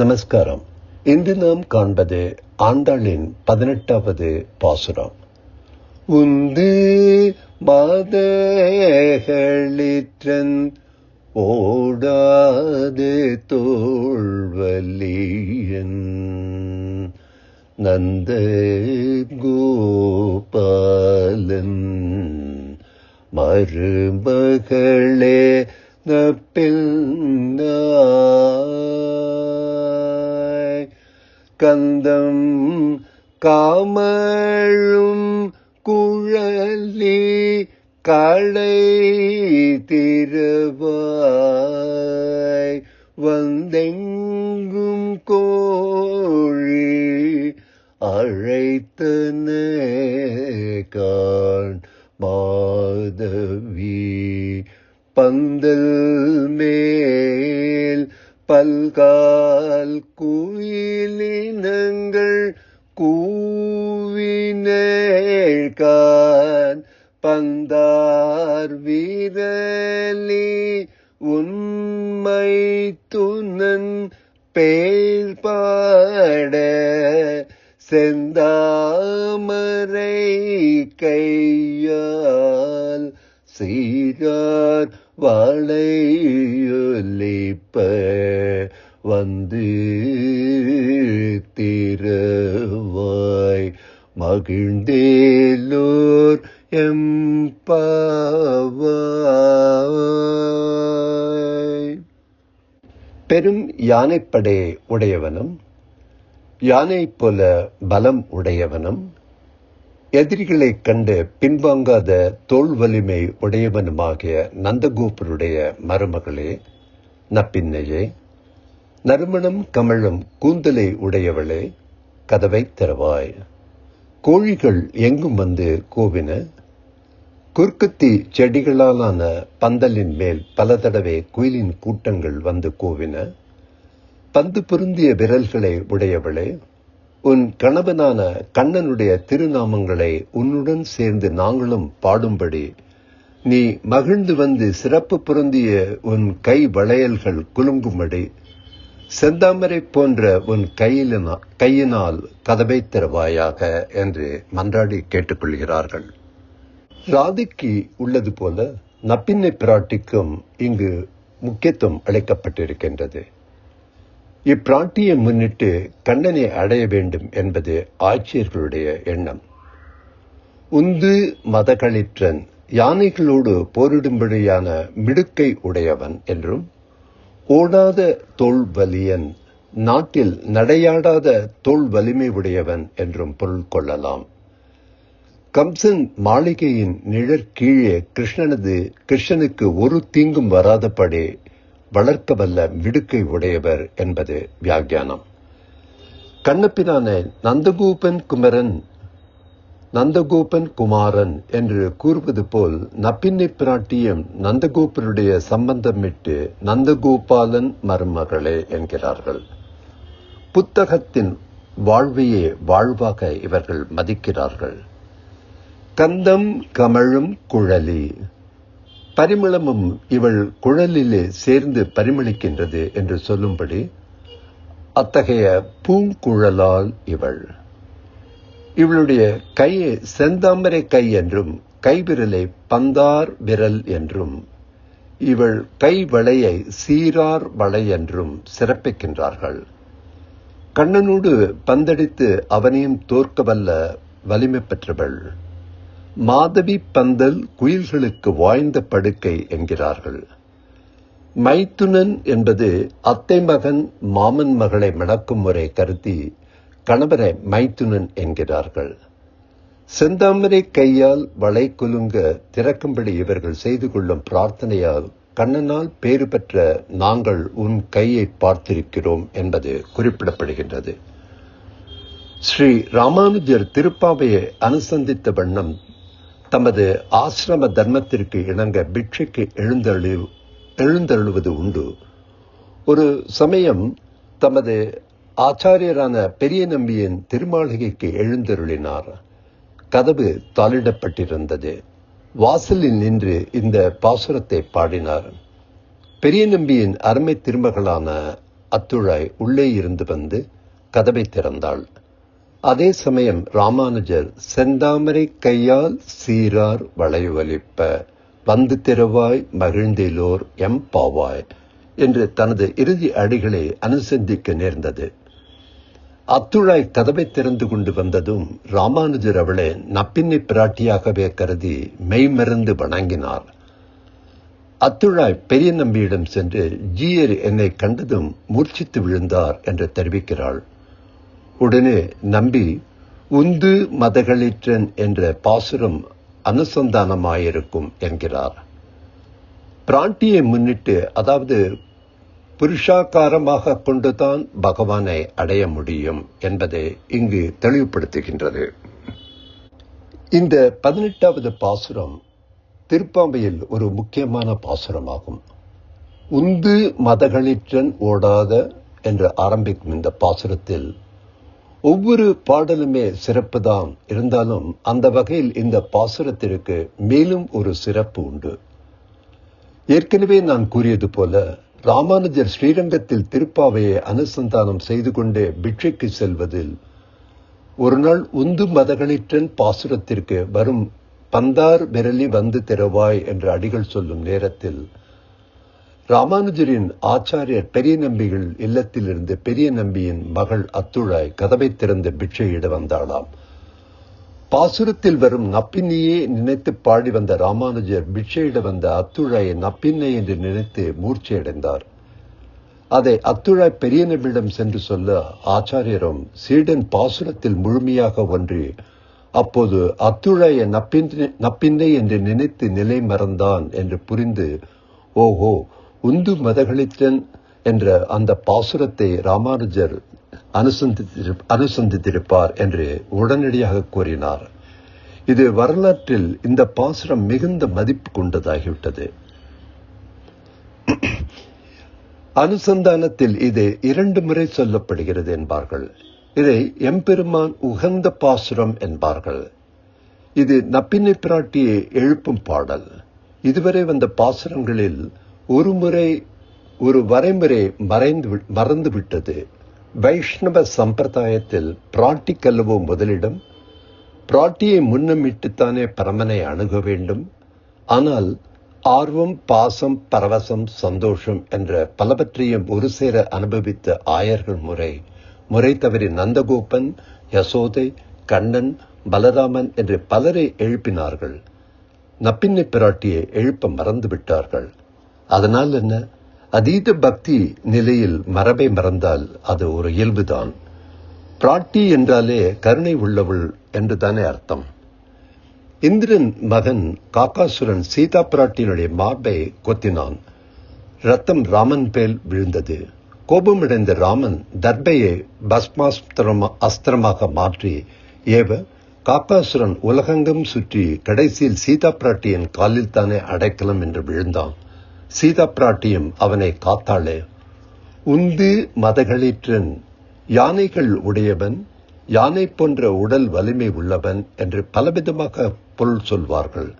நமஸ்காரம். இன்று நாம் காண்பது ஆண்டாளின் பதினெட்டாவது பாசுரம். உந்து மாதகளிற்றன் ஓடாது தோல்வலியன் நந்த கோபாலன் மருமகளே நப்பில் நான் கந்தம் காமழும் குழலி களை திரவாய். வந்தெங்கும் கோழி அழைத்தன காண் மாதவி. பந்தல் மேல் பல்கால் குயிலினங்கள் கூவினேழ்கான் பந்தார் வீரலி உண்மை துணன் பேல் பாட செந்தாமரை கையால் சீரார் வாழையொலிப்ப வந்து திரவாய். மகிழ்ந்தேலோர் எம்பாவாய் பெரும் யானைப்படை உடையவனும் யானை போல பலம் உடையவனும் எதிரிகளைக் கண்டு பின்வாங்காத தோல் வலிமை உடையவனுமாகிய நந்தகோபருடைய மருமகளே நப்பின்னையே நறுமணம் கமழும் கூந்தலை உடையவளே கதவை திறவாய். கோழிகள் எங்கும் வந்து கூவின குறுக்குத்தி செடிகளாலான பந்தலின் மேல் பல தடவை குயிலின் கூட்டங்கள் வந்து கூவின பந்து பொருந்திய விரல்களை உடையவளே உன் கணவனான கண்ணனுடைய திருநாமங்களை உன்னுடன் சேர்ந்து நாங்களும் பாடும்படி நீ மகிழ்ந்து வந்து சிறப்பு பொருந்திய உன் கை வளையல்கள் குலுங்கும்படி செந்தாமரை போன்ற உன் கையிலினா கையினால் கதவை திறவாயாக என்று மன்றாடி கேட்டுக்கொள்கிறார்கள். ராதிக்கு உள்ளது போல நப்பின்னை பிராட்டிக்கும் இங்கு முக்கியத்துவம் அளிக்கப்பட்டிருக்கின்றது. இப்பிராட்டியை முன்னிட்டு கண்ணனை அடைய வேண்டும் என்பது ஆட்சியர்களுடைய எண்ணம். உந்து மதகளிற்றன் யானைகளோடு போரிடும்படியான மிடுக்கை உடையவன் என்றும் ஓடாத தோல் வலியன் நாட்டில் நடையாடாத தோல் வலிமை உடையவன் என்றும் பொருள் கொள்ளலாம். கம்சன் மாளிகையின் நிழற் கீழே கிருஷ்ணனது கிருஷ்ணனுக்கு ஒரு தீங்கும் வராதபடி வளர்க்க வல்ல விடுக்கை உடையவர் என்பது வியாக்கியானம். கண்ணப்பிதான நந்தகோபன் குமரன் நந்தகோபன் குமாரன் என்று கூறுவது போல் நப்பின்னை பிராட்டியும் நந்தகோபனுடைய சம்பந்தமிட்டு நந்தகோபாலன் மருமகளே என்கிறார்கள். புத்தகத்தின் வாழ்வையே வாழ்வாக இவர்கள் மதிக்கிறார்கள். கந்தம் கமழும் குழலி. பரிமளமும் இவள் குழலிலே சேர்ந்து பரிமளிக்கின்றது என்று சொல்லும்படி அத்தகைய பூங்குழலால் இவள். இவளுடைய கையை செந்தாமரை கை என்றும் கைவிரலை பந்தார் விரல் என்றும் இவள் கை வளையை சீரார் வளை என்றும் சிறப்பிக்கின்றார்கள். கண்ணனோடு பந்தடித்து அவனையும் தோற்க வல்ல வலிமை பெற்றவள். மாதவி பந்தல் குயில்களுக்கு வாய்ந்த படுக்கை என்கிறார்கள். மைத்துனன் என்பது அத்தை மகன் மாமன் மகளை மணக்கும் முறை கருதி கணவரை மைத்துனன் என்கிறார்கள். செந்தாமரை கையால் வளை குலுங்க திறக்கும்படி இவர்கள் செய்து கொள்ளும் பிரார்த்தனையால் கண்ணனால் பேறு பெற்ற நாங்கள் உன் கையை பார்த்திருக்கிறோம் என்பது குறிப்பிடப்படுகின்றது. ஸ்ரீ ராமானுஜர் திருப்பாவையை அனுசந்தித்த வண்ணம் தமது ஆசிரம தர்மத்திற்கு இணங்க பிட்சைக்கு எழுந்தழு எழுந்தருளுவது உண்டு. ஒரு சமயம் தமது ஆச்சாரியரான பெரிய நம்பியின் திருமாளிகைக்கு எழுந்தருளினார். கதவு தாளிடப்பட்டிருந்தது வாசலில் நின்று இந்த பாசுரத்தை பாடினார். பெரிய நம்பியின் அருமை திருமகளான அத்துழாய் உள்ளே இருந்து வந்து கதவை திறந்தாள். அதே சமயம் ராமானுஜர் செந்தாமரை கையால் சீரார் வளைவலிப்ப வந்து திறவாய் மகிழ்ந்திலோர் எம் பாவாய் என்று தனது இறுதி அடிகளை அனுசந்திக்க நேர்ந்தது. அத்துழாய் கதவை திறந்து கொண்டு வந்ததும் ராமானுஜர் அவளை நப்பின்னி பிராட்டியாகவே கருதி மெய்மறந்து வணங்கினார். அத்துழாய் பெரிய நம்பியிடம் சென்று ஜீயர் என்னை கண்டதும் மூர்ச்சித்து விழுந்தார் என்று தெரிவிக்கிறாள். உடனே நம்பி உந்து மதகளிற்றன் என்ற பாசுரம் அனுசந்தானமாயிருக்கும் என்கிறார். பிராட்டியை முன்னிட்டு அதாவது புருஷாக்காரமாக கொண்டுதான் பகவானை அடைய முடியும் என்பதை இங்கு தெளிவுபடுத்துகின்றது. இந்த பதினெட்டாவது பாசுரம் திருப்பாம்பையில் ஒரு முக்கியமான பாசுரமாகும். உந்து மதகளிற்றன் ஓடாத என்று ஆரம்பிக்கும் இந்த பாசுரத்தில் ஒவ்வொரு பாடலுமே சிறப்புதான். இருந்தாலும் அந்த வகையில் இந்த பாசுரத்திற்கு மேலும் ஒரு சிறப்பு உண்டு. ஏற்கனவே நான் கூறியது போல ராமானுஜர் ஸ்ரீரங்கத்தில் திருப்பாவையை அனுசந்தானம் செய்து கொண்டே பிட்சைக்கு செல்வதில் ஒரு நாள் உந்து மதகளிற்றன் பாசுரத்திற்கு வரும் பந்தார் விரலி வந்து திறவாய் என்று அடிகள் சொல்லும் நேரத்தில் ராமானுஜரின் ஆச்சாரியர் பெரிய நம்பிகள் இல்லத்திலிருந்து பெரிய நம்பியின் மகள் அத்துழாய் கதவை திறந்து பிட்சையிட வந்தாளாம். பாசுரத்தில் வரும் நப்பின்னையே நினைத்து பாடி வந்த ராமானுஜர் பிட்சையிட வந்த அத்துழாயை நப்பின்னை என்று நினைத்து மூர்ச்சியடைந்தார். அதை அத்துழாய் பெரியனவிடம் சென்று சொல்ல ஆச்சாரியரும் சீடன் பாசுரத்தில் முழுமையாக ஒன்றி அப்போது அத்துழாயை நப்பின்னை நப்பின்னை என்று நினைத்து நிலை மறந்தான் என்று புரிந்து ஓஹோ உந்து மதகளித்தன் என்ற அந்த பாசுரத்தை ராமானுஜர் அனுசந்தித்திருப்பார் என்று உடனடியாக கூறினார். இது வரலாற்றில் இந்த பாசுரம் மிகுந்த மதிப்பு கொண்டதாகிவிட்டது. அனுசந்தானத்தில் இது இரண்டு முறை சொல்லப்படுகிறது என்பார்கள். இதை எம்பெருமான் உகந்த பாசுரம் என்பார்கள். இது நப்பினை பிராட்டியை எழுப்பும் பாடல். இதுவரை வந்த பாசுரங்களில் ஒரு முறை ஒரு வரைமுறை மறைந்து மறந்து விட்டது வைஷ்ணவ சம்பிரதாயத்தில் பிராட்டிக்கல்லவோ முதலிடம் பிராட்டியை முன்னமிட்டுத்தானே பரமனை அணுக வேண்டும். ஆனால் ஆர்வம் பாசம் பரவசம் சந்தோஷம் என்ற பலவற்றையும் ஒரு சேர அனுபவித்த ஆயர்கள் முறை முறை தவறி நந்தகோபன் யசோதை கண்ணன் பலராமன் என்று பலரை எழுப்பினார்கள். நப்பின்னை பிராட்டியை எழுப்ப மறந்து விட்டார்கள் அதனால் என்ன? அதீத பக்தி நிலையில் மரபை மறந்தால் அது ஒரு இயல்புதான். பிராட்டி என்றாலே கருணை உள்ளவள் என்றுதானே அர்த்தம். இந்திரன் மகன் காக்காசுரன் சீதா பிராட்டியினுடைய மார்பை கொத்தினான். ரத்தம் ராமன் பேல் விழுந்தது. கோபமடைந்த ராமன் தர்பையை பஸ்மாஸ்திரமா அஸ்திரமாக மாற்றி ஏவ காக்காசுரன் உலகங்கம் சுற்றி கடைசியில் சீதா பிராட்டியின் காலில் தானே அடைக்கலம் என்று விழுந்தான். சீதா பிராட்டியும் அவனை காத்தாளே உந்து மதகளிற்றன் யானைகள் உடையவன் யானை போன்ற உடல் வலிமை உள்ளவன் என்று பலவிதமாக பொருள் சொல்வார்கள்.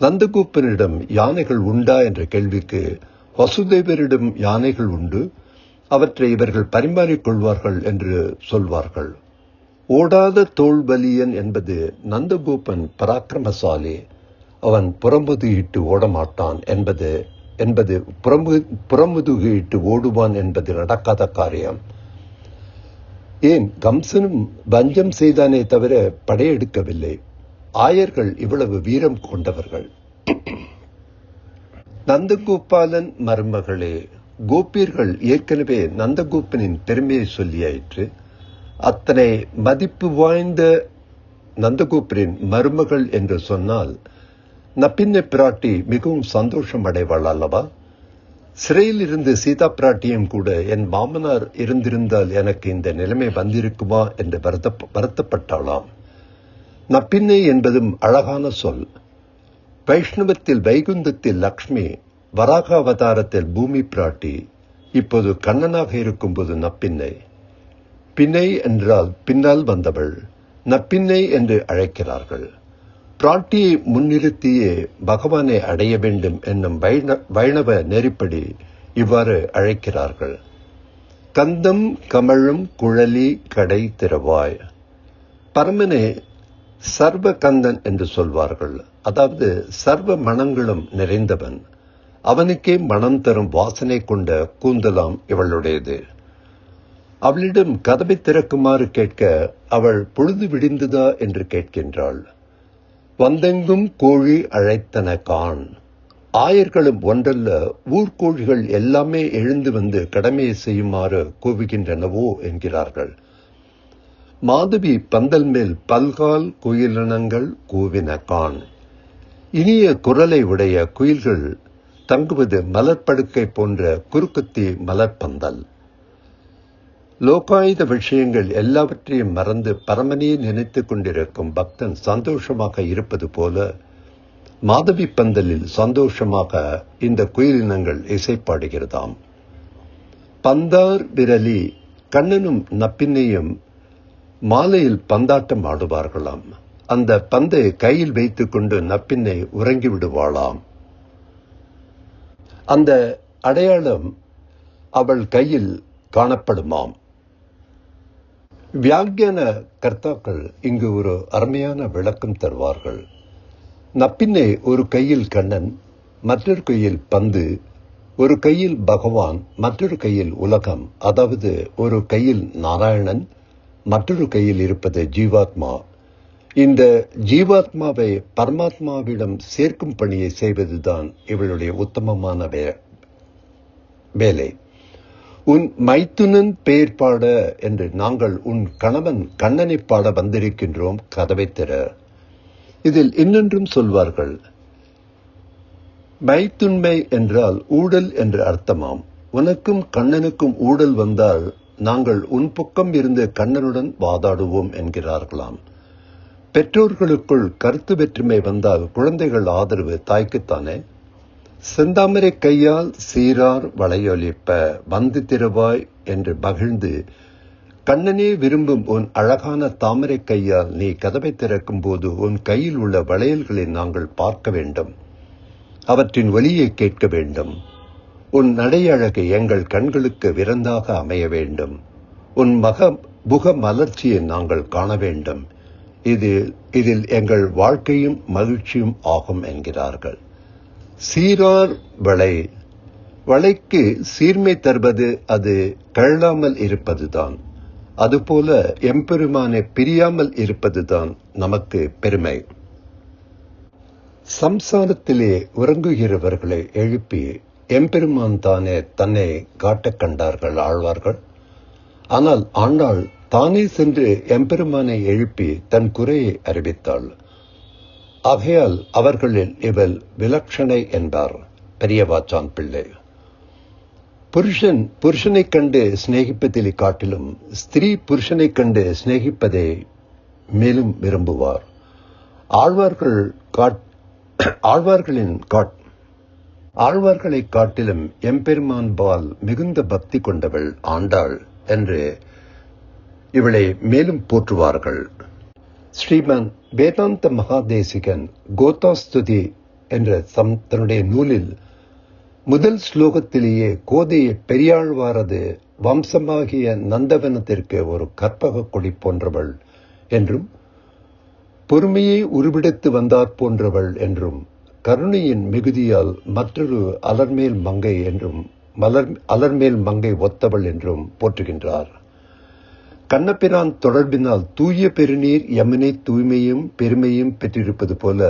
நந்தகோப்பனிடம் யானைகள் உண்டா என்ற கேள்விக்கு வசுதேவரிடம் யானைகள் உண்டு அவற்றை இவர்கள் பரிமாறிக் கொள்வார்கள் என்று சொல்வார்கள். ஓடாத தோல்வலியன் என்பது நந்தகோபன் பராக்கிரமசாலி. அவன் புறம்புதியிட்டு ஓடமாட்டான் என்பது என்பது புறமு புறமுதுகிட்டு ஓடுவான் என்பது நடக்காத காரியம். ஏன்? கம்சனும் வஞ்சம் செய்தானே தவிர படையெடுக்கவில்லை. ஆயர்கள் இவ்வளவு வீரம் கொண்டவர்கள். நந்தகோபாலன் மருமகளே கோபியர்கள் ஏற்கனவே நந்தகோபனின் பெருமையை சொல்லியாயிற்று. அத்தனை மதிப்பு வாய்ந்த நந்தகோபரின் மருமகள் என்று சொன்னால் நப்பின்ன பிராட்டி மிகவும் சந்தோஷம் அடைவாள் அல்லவா? சிறையில் இருந்து சீதா பிராட்டியும் கூட என் மாமனார் இருந்திருந்தால் எனக்கு இந்த நிலைமை வந்திருக்குமா என்று வருத்த வருத்தப்பட்டாளாம். நப்பின்னை என்பதும் அழகான சொல். வைஷ்ணவத்தில் வைகுந்தத்தில் லக்ஷ்மி வராக அவதாரத்தில் பூமி பிராட்டி இப்போது கண்ணனாக இருக்கும்போது நப்பின்னை பின்னை. என்றால் பின்னால் வந்தவள் நப்பின்னை என்று அழைக்கிறார்கள். பிராட்டியை முன்னிறுத்தியே பகவானை அடைய வேண்டும் என்னும் வைண வைணவ நெறிப்படி இவ்வாறு அழைக்கிறார்கள். கந்தம் கமழும் குழலி கடை திறவாய் பரமனே சர்வ கந்தன் என்று சொல்வார்கள். அதாவது சர்வ மனங்களும் நிறைந்தவன். அவனுக்கே மனம் தரும் வாசனை கொண்ட கூந்தலாம் இவளுடையது. அவளிடம் கதவை திறக்குமாறு கேட்க அவள் பொழுது விடிந்ததா என்று கேட்கின்றாள். வந்தெங்கும் கோழி அழைத்தன கான் ஆயர்களும் ஒன்றல்ல ஊர்கோழிகள் எல்லாமே எழுந்து வந்து கடமையை செய்யுமாறு கூவுகின்றனவோ என்கிறார்கள். மாதவி பந்தல் மேல் பல்கால் குயிலினங்கள் கூவின கான் இனிய குரலை உடைய குயில்கள் தங்குவது மலர்படுக்கை போன்ற குறுக்குத்தி மலர்பந்தல் லோகாயுத விஷயங்கள் எல்லாவற்றையும் மறந்து பரமனையே நினைத்துக் கொண்டிருக்கும் பக்தன் சந்தோஷமாக இருப்பது போல மாதவி பந்தலில் சந்தோஷமாக இந்த குயிலினங்கள் இசைப்பாடுகிறதாம். பந்தார் விரலி கண்ணனும் நப்பின்னையும் மாலையில் பந்தாட்டம் ஆடுவார்களாம். அந்த பந்தை கையில் வைத்துக்கொண்டு நப்பின்னை உறங்கி விடுவாளாம் அந்த அடையாளம் அவள் கையில் காணப்படுமாம். வியாக்கியான கர்த்தாக்கள் இங்கு ஒரு அருமையான விளக்கம் தருவார்கள். நப்பின்னே ஒரு கையில் கண்ணன் மற்றொரு கையில் பந்து ஒரு கையில் பகவான் மற்றொரு கையில் உலகம் அதாவது ஒரு கையில் நாராயணன் மற்றொரு கையில் இருப்பது ஜீவாத்மா. இந்த ஜீவாத்மாவை பரமாத்மாவிடம் சேர்க்கும் பணியை செய்வதுதான் இவளுடைய உத்தமமான வேலை. உன் மைத்துனன் பெயர் பாட என்று நாங்கள் உன் கணவன் கண்ணனை பாட வந்திருக்கின்றோம் கதவை திற. இதில் இன்னென்றும் சொல்வார்கள். மைத்துண்மை என்றால் ஊடல் என்று அர்த்தமாம். உனக்கும் கண்ணனுக்கும் ஊடல் வந்தால் நாங்கள் உன் பக்கம் இருந்து கண்ணனுடன் வாதாடுவோம் என்கிறார்களாம். பெற்றோர்களுக்குள் கருத்து வெற்றுமை வந்தால் குழந்தைகள் ஆதரவு தாய்க்குத்தானே? செந்தாமரை கையால் சீரார் வளையொலிப்ப வந்து திருவாய் என்று மகிழ்ந்து கண்ணனே விரும்பும் உன் அழகான தாமரை கையால் நீ கதவை திறக்கும் போது உன் கையில் உள்ள வளையல்களை நாங்கள் பார்க்க வேண்டும். அவற்றின் ஒலியை கேட்க வேண்டும். உன் நடையழகு எங்கள் கண்களுக்கு விருந்தாக அமைய வேண்டும். உன் மக புக மலர்ச்சியை நாங்கள் காண வேண்டும். இது இதில் எங்கள் வாழ்க்கையும் மகிழ்ச்சியும் ஆகும் என்கிறார்கள். சீரார் வளை. வளைக்கு சீர்மை தருவது அது கழலாமல் இருப்பதுதான். அதுபோல எம்பெருமானை பிரியாமல் இருப்பதுதான் நமக்கு பெருமை. சம்சாரத்திலே உறங்குகிறவர்களை எழுப்பி எம்பெருமான் தானே தன்னை காட்டக் கண்டார்கள் ஆழ்வார்கள். ஆனால் ஆண்டாள் தானே சென்று எம்பெருமானை எழுப்பி தன் குறையை அறிவித்தாள். ஆகையால் அவர்களில் இவள் விலட்சணை என்பார் பெரியவாச்சான் பிள்ளை. புருஷன் புருஷனைக் கண்டு சிநேகிப்பதிலே காட்டிலும் ஸ்திரீ புருஷனைக் கண்டு சிநேகிப்பதை மேலும் விரும்புவார். ஆழ்வார்கள் காட் ஆழ்வார்களின் காட் ஆழ்வார்களைக் காட்டிலும் எம்பெருமான் பால் மிகுந்த பக்தி கொண்டவள் ஆண்டாள் என்று இவளை மேலும் போற்றுவார்கள். ஸ்ரீமன் வேதாந்த மகாதேசிகன் கோதாஸ்துதி என்ற தம் தன்னுடைய நூலில் முதல் ஸ்லோகத்திலேயே கோதைய பெரியாழ்வாரது வம்சமாகிய நந்தவனத்திற்கு ஒரு கற்பக கொடி போன்றவள் என்றும் பொறுமையை உருவெடுத்து வந்தாற் போன்றவள் என்றும் கருணையின் மிகுதியால் மற்றொரு அலர்மேல் மங்கை என்றும் மலர் அலர்மேல் மங்கை ஒத்தவள் என்றும் போற்றுகின்றார். கண்ணபிரான் தொடர்பினால் தூய பெருநீர் யமுனை தூய்மையும் பெருமையும் பெற்றிருப்பது போல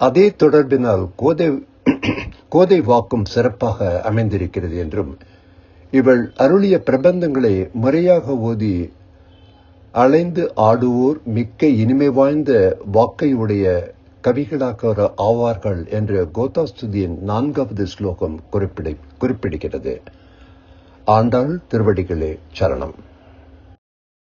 அதே தொடர்பினால் கோதை கோதை வாக்கும் சிறப்பாக அமைந்திருக்கிறது என்றும் இவள் அருளிய பிரபந்தங்களை முறையாக ஓதி அலைந்து ஆடுவோர் மிக்க இனிமை வாய்ந்த வாக்கையுடைய கவிகளாக ஆவார்கள் என்று கோதாஸ்துதியின் நான்காவது ஸ்லோகம் குறிப்பிடு குறிப்பிடுகிறது. ஆண்டாள் திருவடிகளே சரணம்.